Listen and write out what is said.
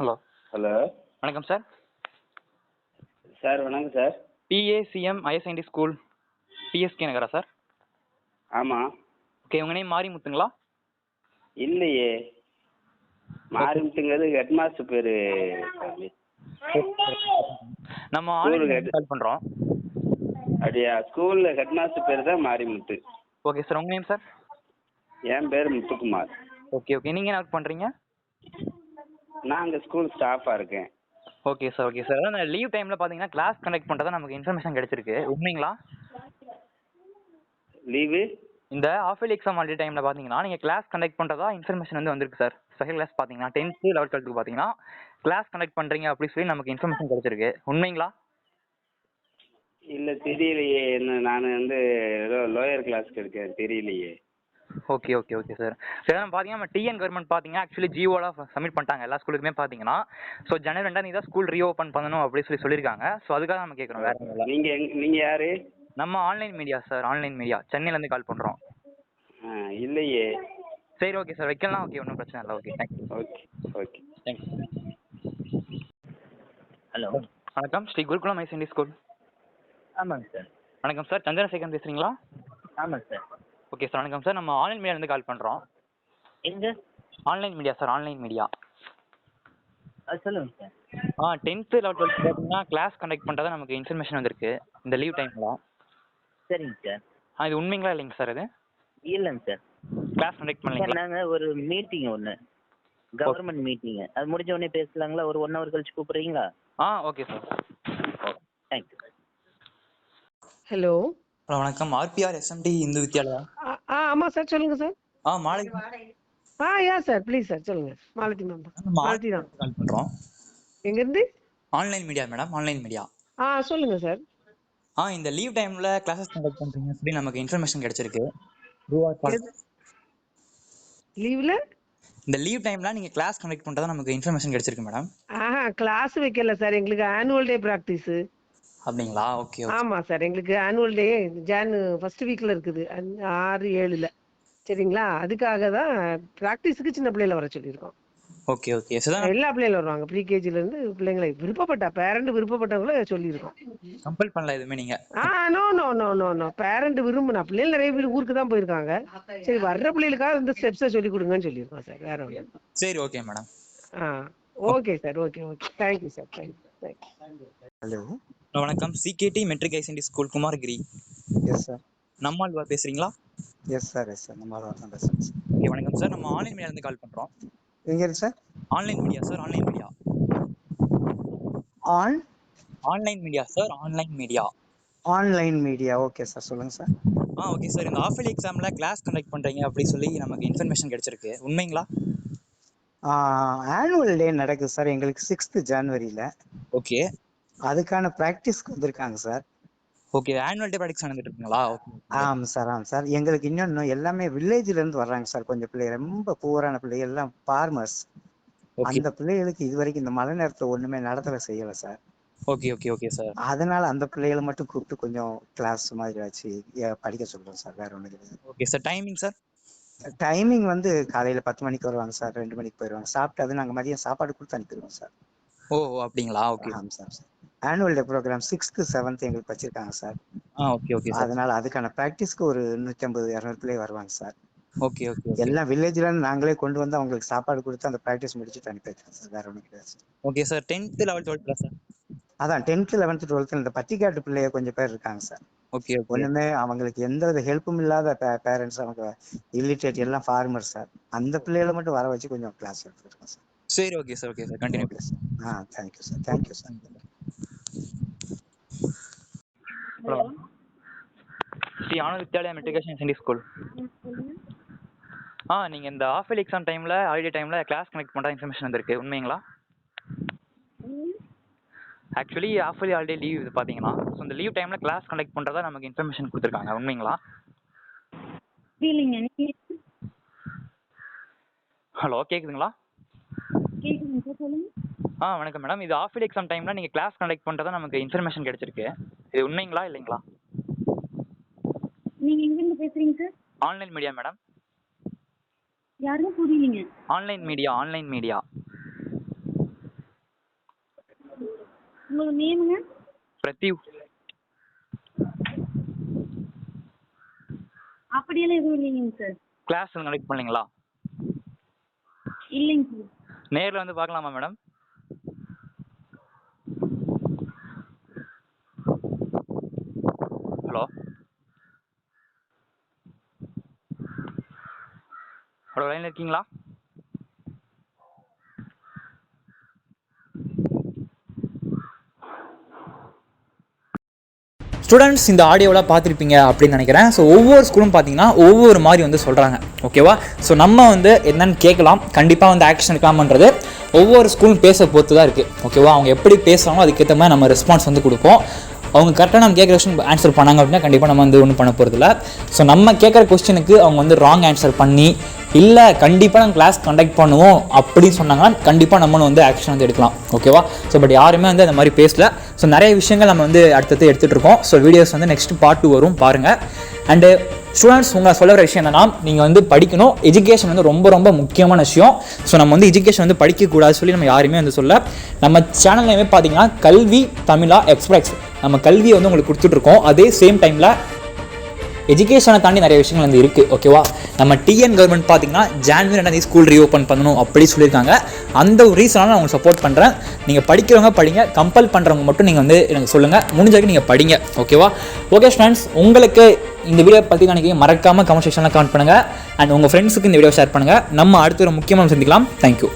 Hello. Hello. வணக்கம் sir. Sir வணக்கம் sir. PACM higher secondary school PSK நகரா sir? ஆமாம் okay உங்கள் நேம் மாரிமுத்துங்களா? இல்லையே. மாரிமுத்துங்கிறது ஹெட் மாஸ்டர் பேர் நம்ம ஆன்லைன். கால் பண்ணுறோம் அப்படியா? ஸ்கூலில் ஹெட் மாஸ்டர் பேர் தான் மாரிமுத்து. ஓகே சார் உங்கள் நேம் சார் என் பேர் முத்துக்குமார். ஓகே ஓகே நீங்கள் என்ன ஒர்க் பண்ணுறீங்க நான் அங்கே ஸ்கூல் ஸ்டாஃபாக இருக்கேன். ஓகே சார் ஓகே சார் அந்த லீவ் டைமில் பார்த்தீங்கன்னா கிளாஸ் கண்டக்ட் பண்ணுறதா நமக்கு இன்ஃபர்மேஷன் கிடைச்சிருக்கு. உண்மைங்களா? லீவு இந்த ஆஃப் இயர்லி எக்ஸாம் ஹாலிடே டைமில் பார்த்தீங்கன்னா நீங்கள் கிளாஸ் கண்டக்ட் பண்ணுறதா இன்ஃபர்மேஷன் வந்து வந்திருக்கு சார் ஸ்பெஷல் கிளாஸ் பார்த்தீங்கன்னா டென்த்து லெவல்த் டுவெல்த்துக்கு பார்த்தீங்கன்னா கிளாஸ் கண்டக்ட் பண்ணுறீங்க அப்படின்னு சொல்லி நமக்கு இன்ஃபர்மேஷன் கிடைச்சிருக்கு. உண்மைங்களா? இல்லை தெரியலையே. என்ன நான் வந்து ஏதோ லோயர் கிளாஸ்க்கு இருக்கேன். தெரியலையே. Okay okay okay sir sir பார்த்தீங்கன்னா நம்ம டிஎன் கவர்மெண்ட் பார்த்தீங்கன்னா ஆக்சுவலி ஜியோலாம் சப்மிட் பண்ணிட்டாங்க. எல்லா ஸ்கூலுக்குமே பார்த்தீங்கன்னா ஸோ ஜனவரி ரெண்டாம் தேதி தான் ஸ்கூல் ரீஓப்பன் பண்ணணும் அப்படின்னு சொல்லி சொல்லியிருக்காங்க. ஸோ அதுக்காக நம்ம கேட்குறோம் வேற நீங்கள் எங் நீங்கள் யார்? நம்ம online media sir online media சென்னையிலேருந்து கால் பண்ணுறோம் ஆ இல்லையே. சரி ஓகே சார் வைக்கலாம். ஓகே ஒன்றும் பிரச்சனை இல்லை. Okay thank you okay okay thanks hello வணக்கம். ஸ்ரீ குருகுலம் ஐசண்டி ஸ்கூல். ஆமாங்க சார் வணக்கம் சார் சந்திரசேகரன் பேசுகிறீங்களா ஆமாங்க சார் ஓகே சார் வணக்கம் சார் நம்ம ஆன்லைன் மீடியாலேருந்து கால் பண்ணுறோம் எங்க? Online media sir online media சொல்லுங்க சார் ஆ டென்த்து லெவல்த் டுவெல்த் பார்த்தீங்கன்னா கிளாஸ் கண்டக்ட் பண்ணுறதா நமக்கு இன்ஃபர்மேஷன் வந்திருக்கு. இந்த லீவ் டைமில் சரிங்க சார் ஆ இது உண்மைங்களா இல்லைங்க சார் இது? இல்லைங்க சார் கிளாஸ் கண்டக்ட் பண்ணலைங்களா? நாங்கள் ஒரு மீட்டிங் ஒன்று கவர்மெண்ட் மீட்டிங்கு அது முடிஞ்ச உடனே பேசலாங்களா? ஒரு ஒன் ஹவர் கழிச்சு கூப்பிட்றீங்களா? ஆ okay sir thank you hello hello வணக்கம். RPR SMT Hindu Vidyalaya? ஆ ஆ ஆமாம் சார் சொல்லுங்க சார். ஆ மாலை ஆ யா சார் ப்ளீஸ் சார் சொல்லுங்க. மாலதி மேம் மாலதி தான். கால் பண்ணுறோம் எங்கேருந்து? Online media madam online media. ஆ சொல்லுங்க சார். ஆ இந்த லீவ் டைமில் கிளாஸஸ் கண்டக்ட் பண்ணுறீங்க சொல்லி நமக்கு இன்ஃபர்மேஷன் கிடைச்சிருக்கு. லீவில் இந்த லீவ் டைமில் நீங்கள் கிளாஸ் கண்டக்ட் பண்ணுறதா நமக்கு இன்ஃபர்மேஷன் கிடைச்சிருக்கு மேடம். ஆஹா கிளாஸ் வைக்கல சார் எங்களுக்கு ஆனுவல் டே ப்ராக்டிஸு அப்படிங்களா? Okay okay. ஆமாம் சார். எங்களுக்கு ஆனுவல் டே ஜான் ஃபர்ஸ்ட் வீக்கில் இருக்குது. ஆறு ஏழில். சரிங்களா? அதுக்காக தான் ப்ராக்டிஸுக்கு சின்ன பிள்ளைகளை வர சொல்லியிருக்கோம். Okay okay. சார் எல்லா பிள்ளைகளும் வருவாங்க. ப்ரீகேஜிலேருந்து பிள்ளைங்களை விருப்பப்பட்டா பேரண்ட் விருப்பப்பட்டவங்கள சொல்லியிருக்கோம். கம்பல் பண்ணல எதுவுமே நீங்கள் ஆ no no no no no parent விரும்பினா பிள்ளைகள் நிறைய பேர் ஊருக்கு தான் போயிருக்காங்க. சரி வர்ற பிள்ளைகளுக்காக இந்த ஸ்டெப்ஸை சொல்லி கொடுங்கன்னு சொல்லியிருக்கோம் சார். வேற ஒன்று சரி okay madam ah okay sir. Okay okay. Thank you sir thank you hello hello வணக்கம். சிகேடி மெட்ரிக் ஐசென்டி ஸ்கூல் குமார்கிரி எஸ் சார் நம்மாழ்வா பேசுகிறீங்களா எஸ் சார் எஸ் சார் நம்ம தான் பேசுகிறேன் சார் ஓகே வணக்கம் சார் நம்ம ஆன்லைன் மீடியாலேருந்து கால் பண்ணுறோம் எங்கே இருக்கு sir online media sir online media on online media sir online media online media okay sir சொல்லுங்கள் சார் ஆ ஓகே சார் இந்த ஆஃப் இயர்லி எக்ஸாமில் கிளாஸ் கண்டக்ட் பண்ணுறீங்க அப்படி சொல்லி நமக்கு இன்ஃபர்மேஷன் கிடைச்சிருக்கு. உண்மைங்களா? ஆனுவல் டே நடக்குது சார் எங்களுக்கு சிக்ஸ்த்து ஜான்வரியில் ஓகே அதுக்கான ப்ராக்டிஸ்க்கு வந்திருக்காங்க sir okay annual day practice நடந்துட்டு இருக்குங்களா ஆமாம் சார் ஆமாம் சார் எங்களுக்கு இன்னொன்று எல்லாமே வில்லேஜ்லேருந்து வர்றாங்க சார் கொஞ்சம் பிள்ளைங்க ரொம்ப பூவரான பிள்ளைகள் எல்லாம் ஃபார்மர்ஸ் அந்த பிள்ளைகளுக்கு இது வரைக்கும் இந்த மழை நேரத்தில் ஒன்றுமே நடத்தலை செய்யலை sir okay okay okay sir அதனால அந்த பிள்ளைகளை மட்டும் கூப்பிட்டு கொஞ்சம் கிளாஸ் மாதிரி வச்சு படிக்க சொல்கிறோம் சார் வேற ஒன்றும் கிடையாது. Okay sir timing sir timing வந்து காலையில பத்து மணிக்கு வருவாங்க சார் ரெண்டு மணிக்கு போயிடுவாங்க சாப்பிட்டு அது நாங்கள் மதியம் சாப்பாடு கொடுத்து அனுப்பிடுவோம் சார் ஓ அப்படிங்களா? ஓகே ஆமாம் sir sir annual day program sixth seventh எங்களுக்கு வச்சிருக்காங்க சார் ஆ ஓகே ஓகே சார் அதனால அதுக்கான ப்ராக்டிஸ்க்கு ஒரு நூற்றி ஐம்பது இரநூறு பிள்ளை வருவாங்க சார் ஓகே ஓகே எல்லாம் வில்லேஜ்ல நாங்களே கொண்டு வந்து அவங்களுக்கு சாப்பாடு கொடுத்து அந்த ப்ராக்டிஸ் முடிச்சுட்டு அனுப்பி வச்சிருக்கோம் சார் வேற ஒன்றும் கிடையாது ஓகே சார் டென்த்து லெவல்த் டுவெல்த்தில் சார் அதான் டென்த்து லெவன்த்து டுவெல்த்து இந்த பட்டிக்காட்டு பிள்ளைய கொஞ்சம் பேர் இருக்காங்க சார் ஓகே ஒண்ணுமே அவங்களுக்கு எந்த வித ஹெல்ப்பும் இல்லாத பேரண்ட்ஸ் அவங்க இல்லிட்ரேட் எல்லாம் ஃபார்மர் சார் அந்த பிள்ளைகளை மட்டும் வர வச்சு கொஞ்சம் கிளாஸ் எடுத்துருக்கோம் சார் சரி okay sir okay sir continue ah thank you sir thank you sir hello. Shri Anand Vidyalaya matriculation centi school. ஆ நீங்கள் இந்த ஆஃப் இயர்லி எக்ஸாம் டைமில் ஹாலிடே டைமில் கிளாஸ் கனெக்ட் பண்ணுற இன்ஃபர்மேஷன் வந்திருக்கு. உண்மைங்களா? Actually half yearly holiday leave இது பார்த்தீங்கன்னா so இந்த லீவ் டைமில் கிளாஸ் கண்டக்ட் பண்ணுறதா நமக்கு இன்ஃபர்மேஷன் கொடுத்துருக்காங்க. உண்மைங்களா? ஹலோ கேட்குதுங்களா ஆ வணக்கம் மேடம். இது ஆஃப் இயர்லி எக்ஸாம் டைமில் நீங்கள் கிளாஸ் கண்டக்ட் பண்ணுறதா நமக்கு இன்ஃபர்மேஷன் கிடைச்சிருக்கு. இது உண்மைங்களா இல்லைங்களா? நீங்க எங்கிருந்து பேசுறீங்க சார் ஆன்லைன் மீடியா மேடம் யாருன்னு புரியலைங்க. ஆன்லைன் மீடியா ஆன்லைன் மீடியா உங்களோட நேமுங்க பிரதி அப்படியெல்லாம் எதுவும் இல்லைங்க சார் கிளாஸ் கனெக்ட் பண்ணீங்களா? இல்லைங்க சார் நேரில் வந்து பார்க்கலாமா மேடம் ஹலோ ஹலோ லைனில் இருக்கீங்களா? ஸ்டூடெண்ட்ஸ் இந்த ஆடியோவில் பார்த்துருப்பீங்க அப்படின்னு நினைக்கிறேன். ஸோ ஒவ்வொரு ஸ்கூலும் பார்த்தீங்கன்னா ஒவ்வொரு மாதிரி வந்து சொல்கிறாங்க ஓகேவா ஸோ நம்ம வந்து என்னன்னு கேட்கலாம். கண்டிப்பாக வந்து ஆக்ஷன் எடுக்கலாம்ன்றது ஒவ்வொரு ஸ்கூலும் பேச பொறுத்து தான் இருக்குது ஓகேவா அவங்க எப்படி பேசுகிறாங்களோ அதுக்கேற்ற மாதிரி நம்ம ரெஸ்பான்ஸ் வந்து கொடுப்போம். அவங்க கரெக்டாக நம்ம கேட்குற கொஸ்டின் ஆன்சர் பண்ணாங்க அப்படின்னா கண்டிப்பாக நம்ம வந்து ஒன்றும் பண்ண போகிறதில்ல ஸோ நம்ம கேட்குற கொஸ்டினுக்கு அவங்க வந்து ராங் ஆன்சர் பண்ணி இல்லை கண்டிப்பாக நாங்கள் கிளாஸ் கண்டக்ட் பண்ணுவோம் அப்படின்னு சொன்னாங்கன்னா கண்டிப்பாக நம்மளும் வந்து ஆக்ஷன் வந்து எடுக்கலாம். ஓகேவா ஸோ பட் யாருமே வந்து அந்த மாதிரி பேசல. ஸோ நிறைய விஷயங்கள் நம்ம வந்து அடுத்தது எடுத்துகிட்டு இருக்கோம். ஸோ வீடியோஸ் வந்து நெக்ஸ்ட் பார்ட் டூ வரும். பாருங்கள் அண்டு ஸ்டூடெண்ட்ஸ் உங்களை சொல்ல விஷயம் என்னன்னா நீங்கள் வந்து படிக்கணும். எஜுகேஷன் வந்து ரொம்ப ரொம்ப முக்கியமான விஷயம். ஸோ நம்ம வந்து எஜுகேஷன் வந்து படிக்கக்கூடாது சொல்லி நம்ம யாருமே வந்து சொல்ல. நம்ம சேனல்லையுமே பார்த்தீங்கன்னா கல்வி தமிழா எக்ஸ்பிரஸ் நம்ம கல்வியை வந்து உங்களுக்கு கொடுத்துட்ருக்கோம். அதே சேம் டைமில் எஜுகேஷனை தாண்டி நிறைய விஷயங்கள் வந்து இருக்குது ஓகேவா நம்ம டிஎன் கவர்மெண்ட் பார்த்தீங்கன்னா ஜான்வரி ரெண்டாந்தேதி ஸ்கூல் ரீஓப்பன் பண்ணணும் அப்படி சொல்லியிருக்காங்க. அந்த ஒரு ரீசனாக நான் உங்களுக்கு சப்போர்ட் பண்ணுறேன் நீங்கள் படிக்கிறவங்க படிங்க கம்பல் பண்ணுறவங்க மட்டும் நீங்கள் வந்து எனக்கு சொல்லுங்கள் முடிஞ்ச வரைக்கும் நீங்கள் படிங்க ஓகேவா ஓகே ஸ்டூடெண்ட்ஸ் உங்களுக்கு இந்த வீடியோ பற்றி நினைக்கிறீங்க மறக்காமல் கமெண்ட் செக்ஷனில் கமெண்ட் பண்ணுங்கள் அண்ட் உங்கள் ஃப்ரெண்ட்ஸுக்கு இந்த வீடியோ ஷேர் பண்ணுங்கள் நம்ம அடுத்த ஒரு முக்கியமான சந்திக்கலாம் தேங்க்யூ